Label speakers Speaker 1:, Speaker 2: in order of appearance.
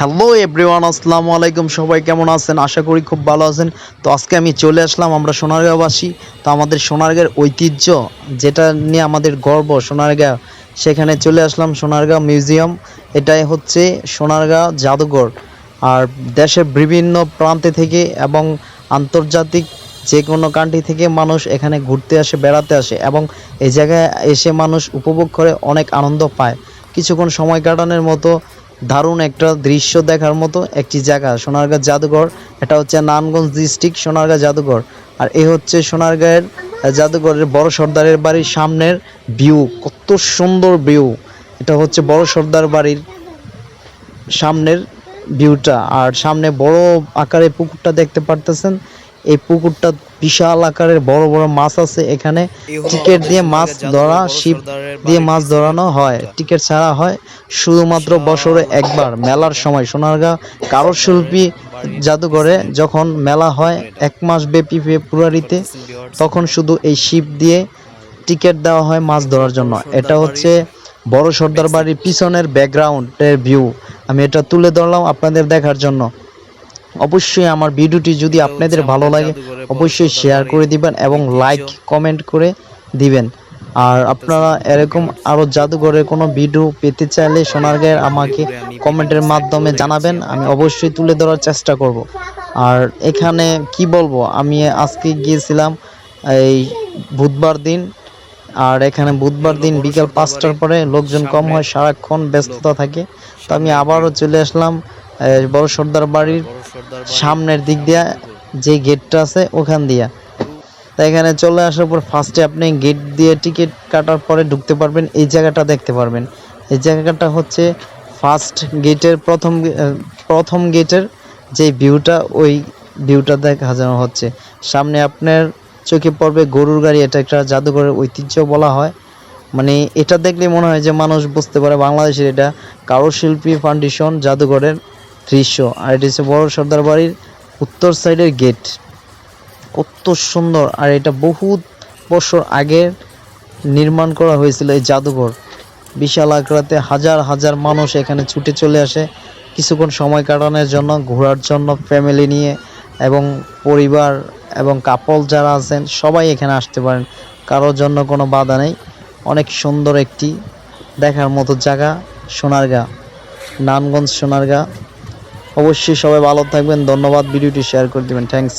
Speaker 1: Hello everyone আসসালামু আলাইকুম। সবাই কেমন আছেন? আশা করি খুব ভালো আছেন। তো আজকে আমি চলে আসলাম আমরা সোনারগাঁওবাসী। তো আমাদের সোনারগাঁয়ের ঐতিহ্য যেটা নিয়ে আমাদের গর্ব, সোনারগাঁও। সেখানে চলে আসলাম সোনারগাঁও মিউজিয়াম। এটাই হচ্ছে সোনারগাঁও জাদুঘর। আর দেশের বিভিন্ন প্রান্তে থেকে এবং আন্তর্জাতিক যে কোনো কান্ট্রি থেকে মানুষ এখানে ঘুরতে আসে, বেড়াতে আসে এবং এই জায়গায় এসে মানুষ উপভোগ করে, অনেক আনন্দ পায়। কিছুক্ষণ সময় কাটানোর মতো দারুণ একটা দৃশ্য দেখার মতো একটি জায়গা সোনারগাঁ জাদুঘর। এটা হচ্ছে নারায়ণগঞ্জ ডিস্ট্রিক্ট সোনারগাঁ জাদুঘর। আর এ হচ্ছে সোনারগাঁয়ের জাদুঘরের বড় সর্দারের বাড়ির সামনের ভিউ, কত সুন্দর ভিউ। এটা হচ্ছে বড় সর্দার বাড়ির সামনের ভিউটা। আর সামনে বড় আকারে পুকুরটা দেখতে পারতেছেন। এই পুকুরটা বিশাল আকারের বড় বড় মাছ আছে। এখানে টিকিট দিয়ে মাছ ধরা শিপ দিয়ে মাছ ধরানো হয়। টিকিট ছাড়া হয়। শুধুমাত্র বছরে একবার মেলার সময়। সোনারগাঁ কারুশিল্পী জাদুঘরে যখন মেলা হয় এক মাস ব্যাপী ফেব্রুয়ারিতে তখন শুধু এই শিপ দিয়ে টিকিট দেওয়া হয় মাছ ধরার জন্য। এটা হচ্ছে বড় সর্দার বাড়ির পিছনের ব্যাকগ্রাউন্ডের ভিউ আমি এটা তুলে ধরলাম আপনাদের দেখার জন্য। অবশ্যই আমার ভিডিওটি যদি আপনাদের ভালো লাগে অবশ্যই শেয়ার করে দিবেন এবং লাইক কমেন্ট করে দিবেন। আর আপনারা এরকম আরও জাদুঘরের কোনো ভিডিও পেতে চাইলে সোনারগাঁয়ের আমাকে কমেন্টের মাধ্যমে জানাবেন আমি অবশ্যই তুলে ধরার চেষ্টা করব। আর এখানে কি বলব আমি আজকে গিয়েছিলাম এই বুধবার দিন আর এখানে বুধবার দিন বিকাল পাঁচটার পরে লোকজন কম হয় সারাক্ষণ ব্যস্ততা থাকে। তো আমি আবারও চলে আসলাম বড় সর্দার বাড়ির সামনের দিক দিয়া যে গেটটা আছে ওখান দিয়া। তা এখানে চলে আসার পর ফার্স্টে আপনি গেট দিয়ে টিকিট কাটার পরে ঢুকতে পারবেন এই জায়গাটা দেখতে পারবেন। এই জায়গাটা হচ্ছে ফার্স্ট গেটের প্রথম প্রথম গেটের যে ভিউটা ওই ভিউটা দেখা দেখানো হচ্ছে। সামনে আপনার চোখে পড়বে গরুর গাড়ি এটা একটা জাদুঘরের ঐতিহ্য বলা হয়। মানে এটা দেখলে মনে হয় যে মানুষ বুঝতে পারে বাংলাদেশের এটা কারুশিল্পী ফাউন্ডেশন জাদুঘরের দৃশ্য। আর এটি হচ্ছে বড় সর্দার বাড়ির উত্তর সাইডের গেট। কত সুন্দর। আর এটা বহুত বছর আগে নির্মাণ করা হয়েছিল এই জাদুঘর। বিশাল আকারাতে হাজার হাজার মানুষ এখানে ছুটে চলে আসে। কিছুক্ষণ সময় কাটানোর জন্য, ঘোরার জন্য ফ্যামিলি নিয়ে এবং পরিবার এবং কাপল যারা আছেন, সবাই এখানে আসতে পারেন। কারোর জন্য কোনো বাধা নেই। অনেক সুন্দর একটি দেখার মতো জায়গা, সোনারগাঁ, নানগঞ্জ সোনারগাঁ। অবশ্যই সবাই ভালো থাকবেন ধন্যবাদ ভিডিওটি শেয়ার করে দেবেন থ্যাঙ্কস